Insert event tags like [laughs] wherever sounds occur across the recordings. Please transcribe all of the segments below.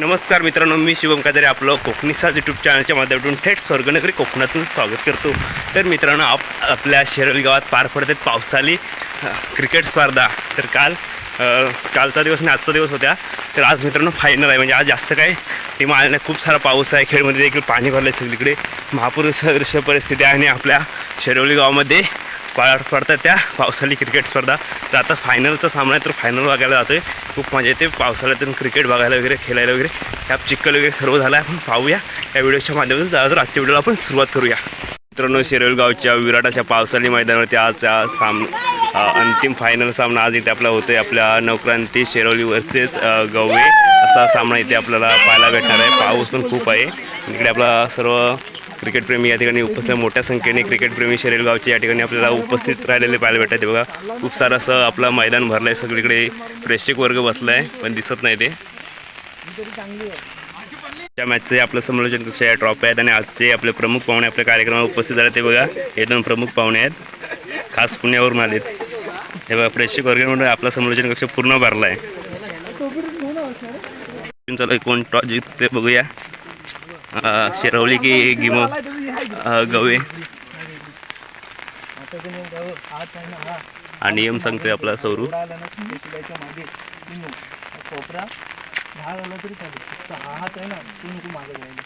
नमस्कार मित्रांनो मी शिवम काजरे आपलं कोकणीसाज यूट्यूब चॅनलच्या माध्यमातून थेट स्वर्गनगरी कोकणातून स्वागत करतो. तर मित्रांनो आप आपल्या शेरळी गावात पार पडतात पावसाली पावसाळी क्रिकेट स्पर्धा. तर काल कालचा दिवस आणि आजचा दिवस होत्या. तर आज मित्रांनो फायनल आहे. म्हणजे आज जास्त काही टीम आल्या नाही. खूप सारा पाऊस आहे. खेळमध्ये देखील पाणी भरलं आहे सगळीकडे. महापुरुष परिस्थिती आहे आणि आपल्या शेरवली गावामध्ये पार पडतात त्या पावसाळी क्रिकेट स्पर्धा. तर आता फायनलचा सामना आहे तर फायनल बघायला जातो आहे खूप मजा येते पावसाळ्यातून क्रिकेट बघायला वगैरे खेळायला वगैरे. साप चिक्कल वगैरे सर्व झालं आहे आपण पाहूया. या व्हिडिओच्या माध्यमातून जाऊ तर आजच्या व्हिडिओला आपण सुरुवात करूया. मित्रांनो शिरोल गावच्या विराटाच्या पावसाळी मैदानावरती आज या साम अंतिम फायनल सामना आज इथे आपला होतोय. आपल्या नवक्रांती शेरवलीवरचेच अ, गवळे. असा सामना इथे आपल्याला पाहायला भेटणार आहे. पाऊस पण खूप आहे. इकडे आपला सर्व क्रिकेटप्रेमी या ठिकाणी उपस्थित मोठ्या संख्येने क्रिकेटप्रेमी शरीरगावचे या ठिकाणी आपल्याला उपस्थित राहिलेले पाहायला भेटतात. ते बघा खूप सारं असं आपलं मैदान भरलं आहे सगळीकडे प्रेक्षक वर्ग बसला आहे पण दिसत नाही ते. त्या मॅचचे आपलं समालोचन कक्षा या ट्रॉफी आहेत आणि आजचे आपले प्रमुख पाहुणे आपल्या कार्यक्रमात उपस्थित झाले ते बघा हे दोन प्रमुख पाहुणे आहेत. खास पुण्यावरून आलेत. हे बघा प्रेक्षक वर्ग म्हणून आपला समालोचन कक्ष पूर्ण भरला आहे चला कोण टॉस जिंकते बघूया. शिरवली की गिमो अं, गवे. हा नियम सांगतोय आपला सौरू. कोपरा दहा झाला तरी चालेल हा हात आहे ना तू नको मागे जायला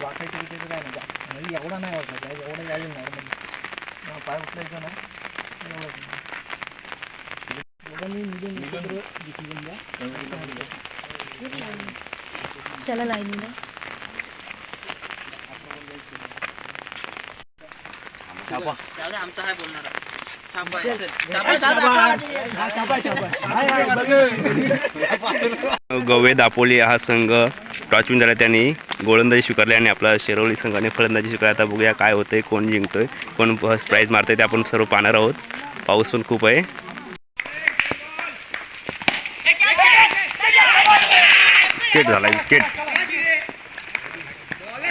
वाकायचं काय नाही म्हणजे एवढा नाही वाटला एवढा यायला नाही पाय उचलायचा ना गवे दापोली हा संघ टॉचून झाला त्यांनी. गोलंदाजी स्वीकारली आणि आपला शिरवली संघाने फलंदाजी स्वीकारली. आता बघूया काय होतंय कोण जिंकतोय कोण फर्स्ट प्राईज मारतंय ते आपण सर्व पाहणार आहोत. पाऊस पण खूप आहे. विकेट झाला विकेट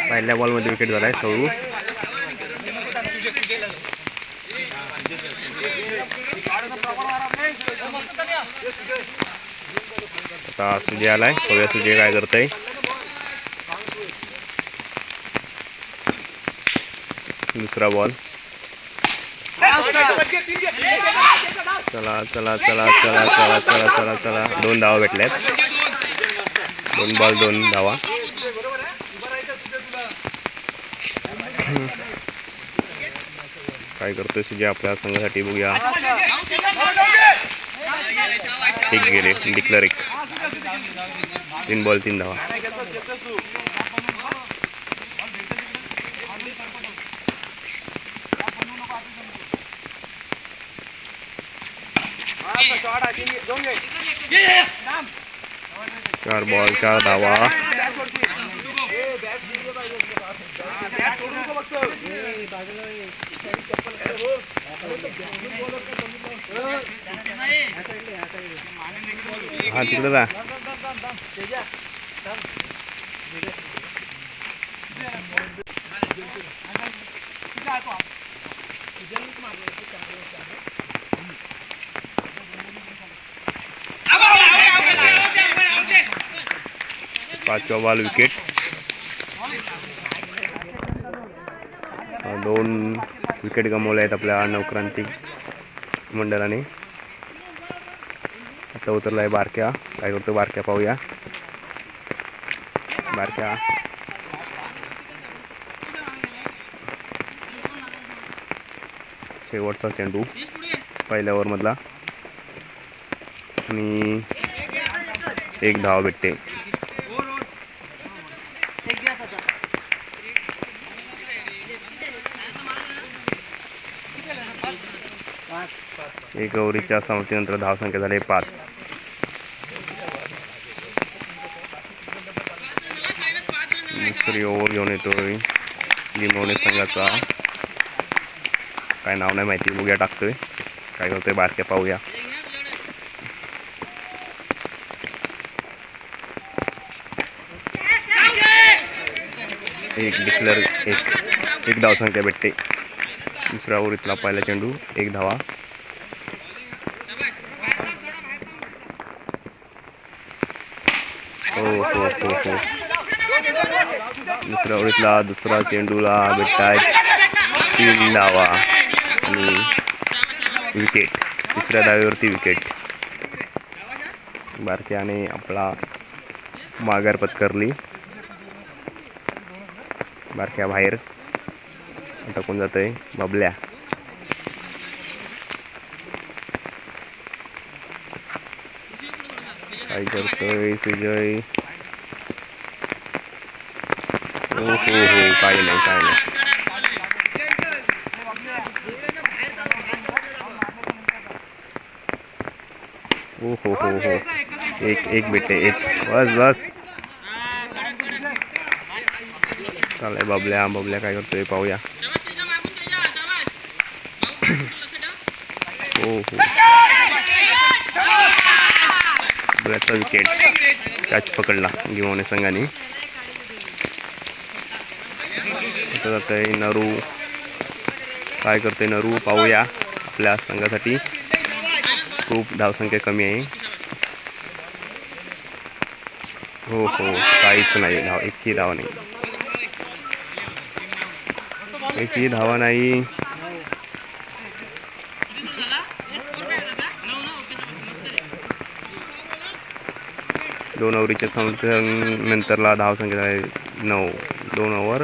पहिल्या बॉलमध्ये विकेट झालाय सौरू आता सुजय आलाय. बघूया सुजय काय करतोय. दुसरा बॉल चला चला चला चला चला चला चला चला. दोन धावा भेटल्यात. दोन बॉल दोन धावा. काय करतोय सुजय? आपल्या संघासाठी बघूया. एक गेले. डिक्लर एक. तीन बॉल तीन धावा. चार बॉल चार धावा. हा तिकडे जा. पाचवा बॉल विकेट दोन विकेट गमावल्या आहेत आपल्या नवक्रांती मंडळाने. आता उतरला आहे बारक्या. काय करतो बारक्या पाहूया. बारक्या. शेवटचा चेंडू पहिल्या ओव्हरमधला. आणि एक धाव भेटते. एक ओव्हरीच्या समाप्तीनंतर धावसंख्या झाली पाच. दुसरी ओव्हर घेऊन येतोय. लिंबवणे संघाचा. काय नाव नाही माहिती बघूया टाकतोय. काय करतोय बारक्या पाहूया. एक डिक्लेअर एक एक धावसंख्या भेटते. दुसऱ्या ओव्हरीतला पहिला चेंडू एक धावा. हो दुसऱ्या ओळीतला दुसरा चेंडूला भेटतायत तीन डावा आणि विकेट. तिसऱ्या डावीवरती विकेट. बारक्याने आपला माघार पत्करली. बारक्या बाहेर आता कोण आहे बबल्या. काय करतोय सुजय? हो हो हो काय नाही काय नाही हो हो हो हो एक एक बेटे एक बस बस चालेल बाबल्या बाबल्या काय करतोय पाहूया हो हो बबल्याचा विकेट कॅच पकडला गिमवणे संघाने आता आहे नरू. काय करतोय नरू? पाहूया आपल्या संघासाठी. खूप धावसंख्या कमी आहे. हो हो काहीच नाही. धाव एकही धावा नाही. एकही धावा नाही. दोन ओव्हरीच्या सं- नंतरला धावसंख्या आहे नऊ. दोन ओव्हर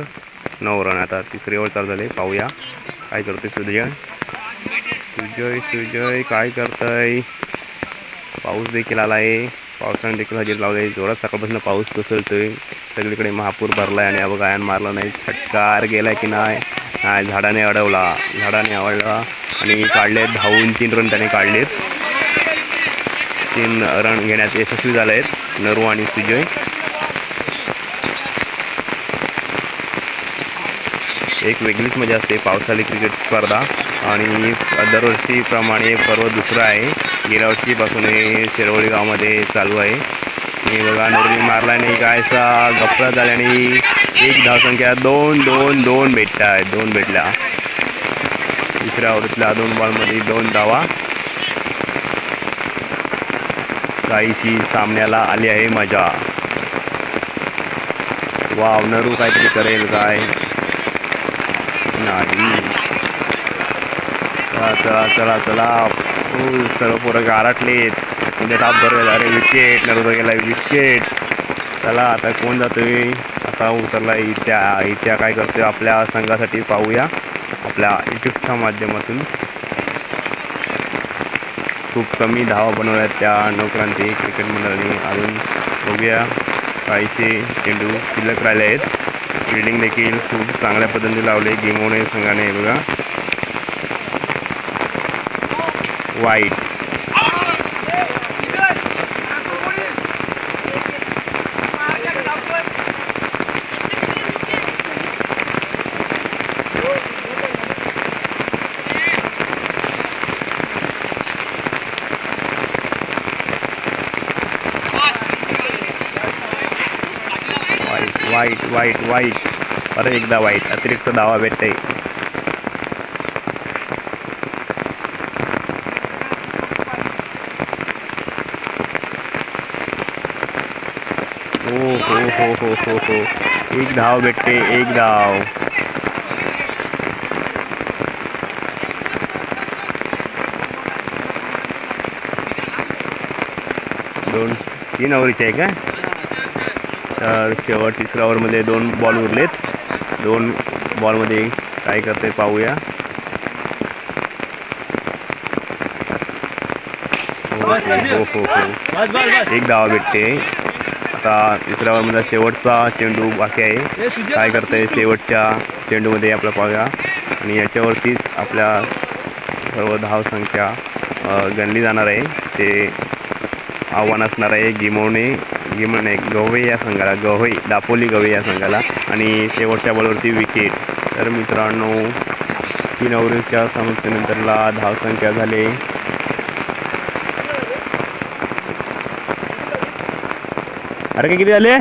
नऊ रन आता तिसरी ओव्हर चालू झाले. पाहूया. काय करतोय सुजय? सुजय सुजय काय करतोय? पाऊस देखील आला आहे पावसाने देखील हजेरी लावले. जोरात सकाळपासून पाऊस कोसळतोय. सगळीकडे महापूर भरलाय आणि अबघ गायन मारला नाही. फटकार गेलाय की नाही? नाही झाडाने अडवला. झाडाने आवडला आणि काढलेत. धावून तीन रन त्याने काढलेत. तीन रन घेण्यात यशस्वी झाले आहेत नरू आणि सुजय. एक वेगळीच मजा असते पावसाळी क्रिकेट स्पर्धा. आणि दरवर्षीप्रमाणे पर्व दुसरं आहे. गेल्या वर्षीपासून हे शिरवळी गावामध्ये चालू आहे. हे बघा नरुनी मारला काय असा गप्पा झाल्याने एक धावसंख्या दोन दोन दोन भेटत आहेत दोन भेटल्या. तिसऱ्या ओव्हरीतल्या दोन बॉलमध्ये दोन धावा. काहीशी सामन्याला आली आहे मजा. वाव नरू काहीतरी करेल काय? नाही. चला चला चला चला. सर्व पोरं गारटलेत म्हणजे ताप बरं अरे विकेट नरू गेला विकेट चला आता कोण जातोय? आता उतरला इत्या. इत्या काय करतोय? आपल्या संघासाठी पाहूया. आपल्या युट्यूबच्या माध्यमातून. खूप कमी धावा बनवल्यात त्या नौक्रांती क्रिकेट मंडळाने. अजून बघूया. काहीसे चेंडू शिल्लक राहिले आहेत. फिल्डिंग देखील खूप चांगल्या पद्धतीने लावले गेमोने संघाने बघा. वाईट वाईट वाईट. परत एकदा वाईट. अतिरिक्त दावा भेटते हो हो हो हो हो हो. एक धाव भेटते एक धाव. दोन तीन ओव्हरीचे आहे का? शेवट तिसऱ्या ओव्हरमध्ये दोन बॉल उरलेत. दोन बॉलमध्ये काय करते पाहूया. हो हो हो एक धावा भेटते. आता तिसऱ्या ओव्हरमध्ये शेवटचा चेंडू बाकी आहे. काय करते शेवटच्या चेंडूमध्ये आपला पाहूया. आणि याच्यावरतीच आपल्या सर्व धावसंख्या गणली जाणार आहे. ते आव्हान असणार आहे गिमवणे गिमवणे गवई या संघाला गवई दापोली गवई या संघाला आणि शेवटच्या बॉलवरती विकेट तर मित्रांनो तीन ओव्हरच्या समाप्तीनंतरला धावसंख्या झाले. अरे काय किती झाले?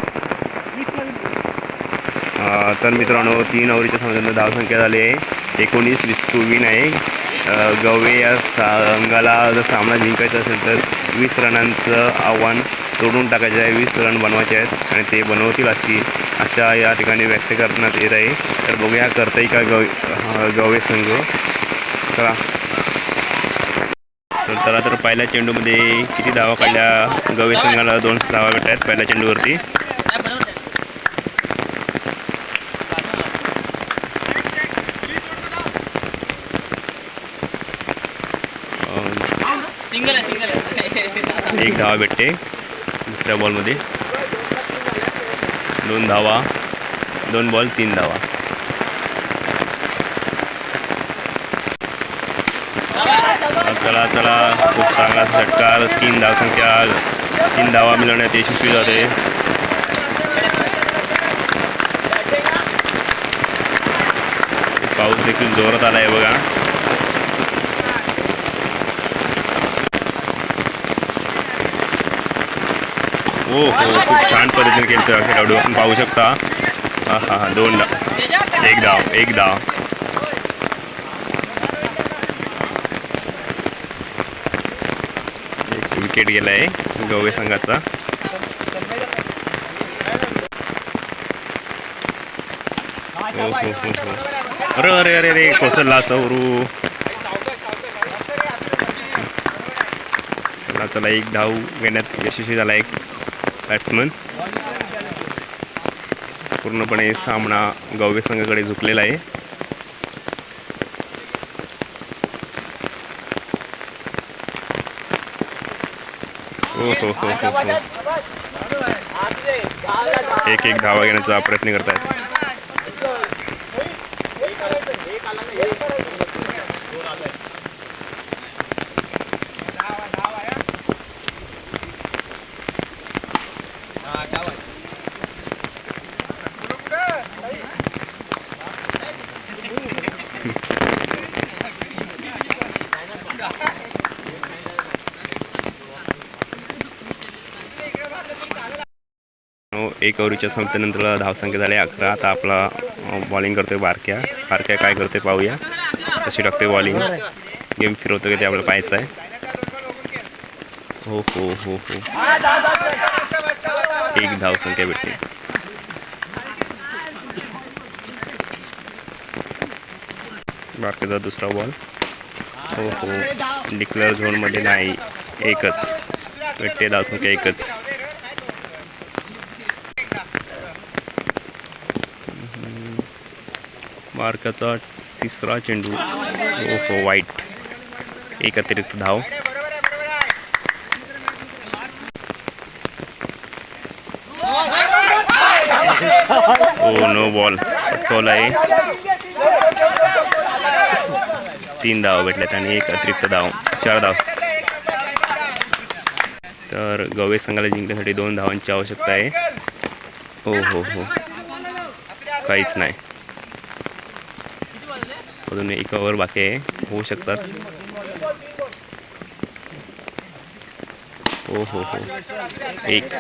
तर मित्रांनो तीन ओव्हरच्या समाप्तीनंतर धावसंख्या झाली. आहे एकोणीस वीस टू विन आहे. गवे या संघाला जर सामना जिंकायचा असेल तर वीस रनांचं आव्हान तोडून टाकायचं आहे. वीस रन बनवायचे आहेत आणि ते बनवतील अशी आशा या ठिकाणी व्यक्त करण्यात येत आहे. तर बघूया करताय का गवे गवे संघ? चला. तर चला तर पहिल्या चेंडूमध्ये किती धावा काढल्या? गवे संघाला दोन धावा भेटत आहेत पहिल्या चेंडूवरती. एक धावा भेटते दुसऱ्या बॉलमध्ये. दोन धावा दोन बॉल तीन धावा. चला चला. खूप चांगला षटकार तीन धावसंख्या तीन धावा मिळवण्यात यशस्वी झाले पाऊस देखील जोरात आला आहे बघा. हो हो खूप छान पद्धतीने केलं खेळाडू आपण पाहू शकता. हा हा हा दोन डाव एक धाव एक धाव एक विकेट गेला आहे गवळे संघाचा. हो हो हो हो. अरे अरे अरे अरे कोसळला सौरू. चला एक धाव घेण्यात यशस्वी झाला एक. बॅट्समन पूर्णपणे सामना गव्य संघाकडे झुकलेला आहे. हो हो हो हो हो. एक एक धावा घेण्याचा प्रयत्न करतायत हो, एक ओव्हरच्या संपल्यानंतर धावसंख्या झाली अकरा. आता आपला बॉलिंग करतोय बारक्या. बारक्या काय करतोय पाहूया. कशी टाकतोय बॉलिंग गेम फिरवतो की ते आपल्याला पाहायचं आहे. हो हो हो हो. एक धावसंख्या भेटते बारक्याचा दुसरा बॉल हो हो. डिक्लेअर झोनमध्ये नाही. एकच. भेटते धावसंख्या एकच. मार्काचा तिसरा चेंडू. हो हो वाईट. एक अतिरिक्त धाव. ओ नो बॉल पटकवला आहे तीन धाव भेटल्यात आणि एक अतिरिक्त धाव. चार धाव. तर गवे संघाला जिंकण्यासाठी दोन धावांची आवश्यकता आहे. हो हो हो. काहीच नाही. अजून एक ओव्हर बाकी आहे. होऊ शकतात. हो हो हो. एक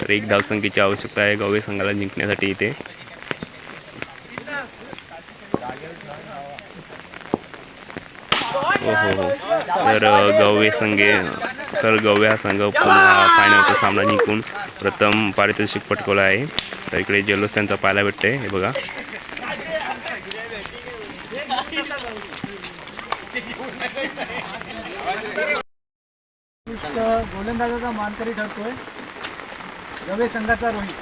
तर एक धावसंख्येची आवश्यकता आहे. गवळे संघाला जिंकण्यासाठी इथे. हो हो हो. तर गवे संघे तर गवळे हा संघ पुन्हा फायनलचा सामना जिंकून प्रथम पारितोषिक पटकवला आहे. तर इकडे जल्लोष त्यांचा पाहायला भेटते हे बघा. मानकरी ठरतोय. गवे संघाचा रोहित.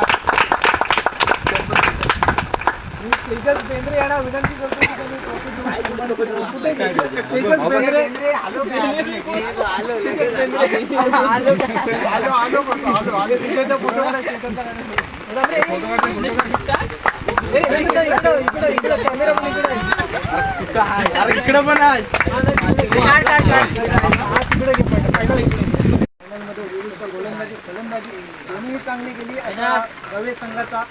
[laughs] तेजस बेंद्रे यांना विनंती करतो की त्यांनी trophy देऊन कुठे गेले? तेजस बेंद्रे सिंचनचा फोटो काढा, सिंचनचा काढा. ए, ए, इकडं, इकडं, इकडं, इकडं, कॅमेरा पण इकडं. आहे. इकडं पण आहे. हा, तिकडे घे पहिलं, पहिलं इकडे. फायनलमध्ये विरुद्ध गोलंदाजी फलंदाजी दोन्ही चांगली गेली अशा गवे संघाचा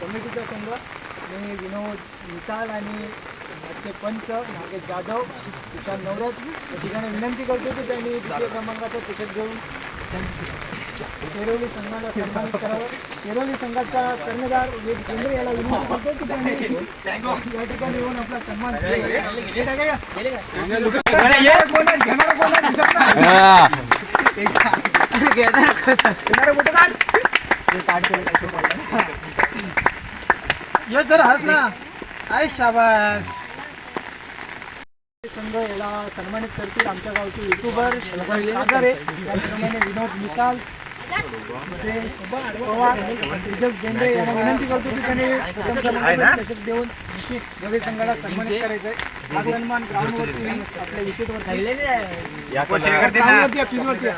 कमिटीचा संघ मी विनोद मिसाळ आणि आजचे पंच नागेश जाधव सुशांत नवरत या ठिकाणी विनंती करतो की त्यांनी द्वितीय क्रमांकाचं तिकीट घेऊन शेरोली संघाला सन्मानित करावं. शेरोली संघाचा कर्णधार केंद्रे याला विनंती करतो की त्यांनी या ठिकाणी येऊन आपला सन्मान. ये. जरा हस ना. आय शाबाश संघ याला सन्मानित करतील आमच्या गावचे युट्यूबर त्याचप्रमाणे विनोद मिसाल विनंती करतो की त्याने चषक देऊन निश्चित गवे संघाला सन्मानित करायचं आहे हा सन्मान ग्राउंडवरती आपल्या विकेटवरती ग्राउंडवरती पिचवरती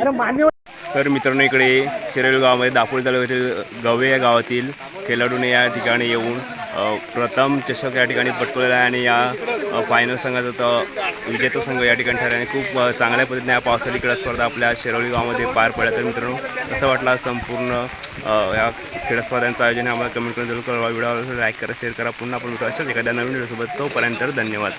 अरे मान्य तर मित्रांनो इकडे शिरेल गावामध्ये दापोली तालुक्यातील गवे या गावातील खेळाडूने या ठिकाणी येऊन प्रथम चषक या ठिकाणी पटकवलेला आहे आणि या फायनल संघाचा तर विजेता संघ या ठिकाणी ठरला आणि खूप चांगल्या पद्धतीने या पावसाळी क्रीडा स्पर्धा आपल्या शिरोली गावामध्ये पार पडल्या. तर मित्रांनो कसं वाटला संपूर्ण या क्रीडा स्पर्धांचं आयोजन आम्हाला कमेंट करून जरूर कळवा. व्हिडिओ लाईक करा शेअर करा. पुन्हा आपण भेटू एखाद्या नवीन व्हिडिओसोबत तोपर्यंत धन्यवाद.